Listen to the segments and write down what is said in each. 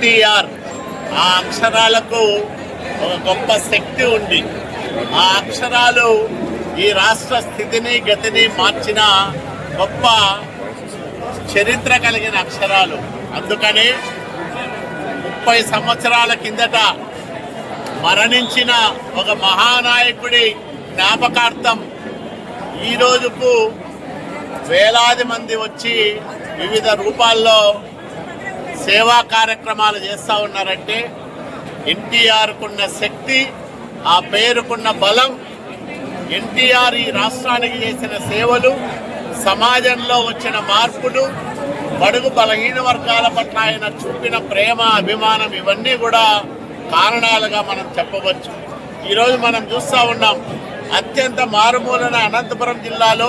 ఆ అక్షరాలకు ఒక గొప్ప శక్తి ఉంది. ఆ అక్షరాలు ఈ రాష్ట్ర స్థితిని గతిని మార్చిన గొప్ప చరిత్ర కలిగిన అక్షరాలు. అందుకని ముప్పై సంవత్సరాల కిందట మరణించిన ఒక మహానాయకుడి జ్ఞాపకార్థం ఈ రోజుకు వేలాది మంది వచ్చి వివిధ రూపాల్లో సేవా కార్యక్రమాలు చేస్తూ ఉన్నారంటే ఎన్టీఆర్కున్న శక్తి ఆ పేరుకున్న బలం ఎన్టీఆర్ ఈ రాష్ట్రానికి చేసిన సేవలు సమాజంలో వచ్చిన మార్పులు బడుగు బలహీన వర్గాల పట్ల ఆయన చూపిన ప్రేమ అభిమానం ఇవన్నీ కూడా కారణాలుగా మనం చెప్పవచ్చు. ఈరోజు మనం చూస్తూ ఉన్నాం అత్యంత మారుమూలన అనంతపురం జిల్లాలో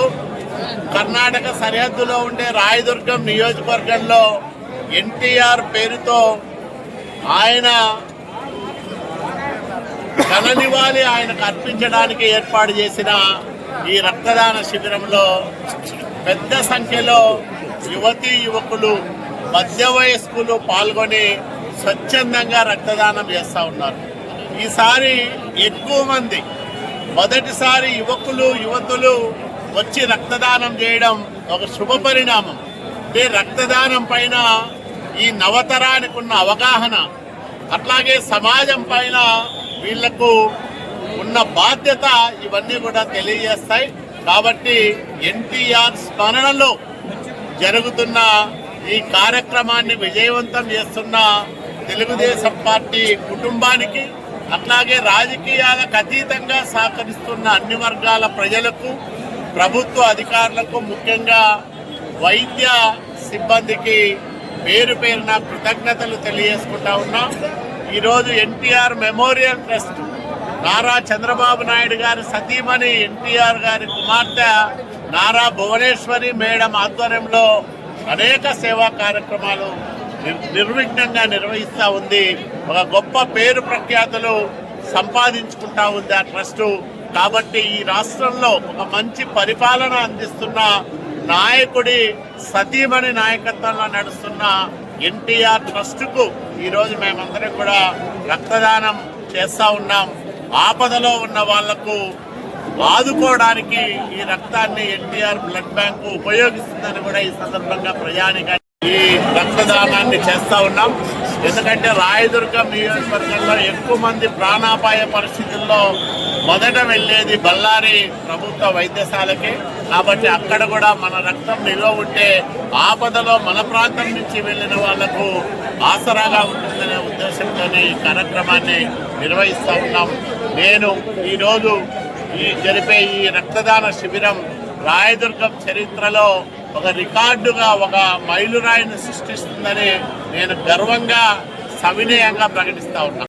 కర్ణాటక సరిహద్దులో ఉండే రాయదుర్గం నియోజకవర్గంలో ఎన్టీఆర్ పేరుతో ఆయన ఘననివాళి ఆయనకు అర్పించడానికి ఏర్పాటు చేసిన ఈ రక్తదాన శిబిరంలో పెద్ద సంఖ్యలో యువతీ యువకులు మధ్య వయస్కులు పాల్గొని స్వచ్ఛందంగా రక్తదానం చేస్తూ ఉన్నారు. ఈసారి ఎక్కువ మంది మొదటిసారి యువకులు యువతులు వచ్చి రక్తదానం చేయడం ఒక శుభ పరిణామం. అంటే రక్తదానం పైన ఈ నవతరానికి ఉన్న అవగాహన అట్లాగే సమాజం పైన వీళ్ళకు ఉన్న బాధ్యత ఇవన్నీ కూడా తెలియజేస్తాయి. కాబట్టి ఎన్టీఆర్ స్మరణలో జరుగుతున్న ఈ కార్యక్రమాన్ని విజయవంతం చేస్తున్న తెలుగుదేశం పార్టీ కుటుంబానికి అట్లాగే రాజకీయాలకు అతీతంగా సహకరిస్తున్న అన్ని వర్గాల ప్రజలకు ప్రభుత్వ అధికారులకు ముఖ్యంగా వైద్య సిబ్బందికి పేరు పేరున కృతజ్ఞతలు తెలియజేసుకుంటా ఉన్నాం. ఈరోజు NTR memorial trust Nara Chandrababu Naidu గారి సతీమణి ఎన్టీఆర్ గారి కుమార్తె నారా భువనేశ్వరి మేడం ఆధ్వర్యంలో అనేక సేవా కార్యక్రమాలు నిర్విఘ్నంగా నిర్వహిస్తూ ఉంది. ఒక గొప్ప పేరు ప్రఖ్యాతులు సంపాదించుకుంటా ఉంది ఆ ట్రస్టు. కాబట్టి ఈ రాష్ట్రంలో ఒక మంచి పరిపాలన అందిస్తున్న నాయకుడి సతీమణి నాయకత్వంలో నడుస్తున్న ఎన్టీఆర్ ట్రస్ట్కు ఈరోజు మేమందరం కూడా రక్తదానం చేస్తూ ఉన్నాం. ఆపదలో ఉన్న వాళ్ళకు ఆదుకోవడానికి ఈ రక్తాన్ని ఎన్టీఆర్ బ్లడ్ బ్యాంకు ఉపయోగిస్తుందని కూడా ఈ సందర్భంగా ప్రజానిక ఈ రక్తదానాన్ని చేస్తా ఉన్నాం. ఎందుకంటే రాయదుర్గం నియోజకవర్గంలో ఎక్కువ మంది ప్రాణాపాయ పరిస్థితుల్లో మొదట వెళ్ళేది బళ్ళారి ప్రభుత్వ వైద్యశాలకి. కాబట్టి అక్కడ కూడా మన రక్తం నిల్వ ఉంటే ఆపదలో మన ప్రాంతం నుంచి వెళ్ళిన వాళ్ళకు ఆసరాగా ఉంటుందనే ఉద్దేశంతోనే ఈ కార్యక్రమాన్ని నిర్వహిస్తూ ఉన్నాం. నేను ఈరోజు ఈ జరిపే ఈ రక్తదాన శిబిరం రాయదుర్గం చరిత్రలో ఒక రికార్డుగా ఒక మైలురాయిని సృష్టిస్తుందని నేను గర్వంగా సవినయంగా ప్రకటిస్తా ఉన్నా.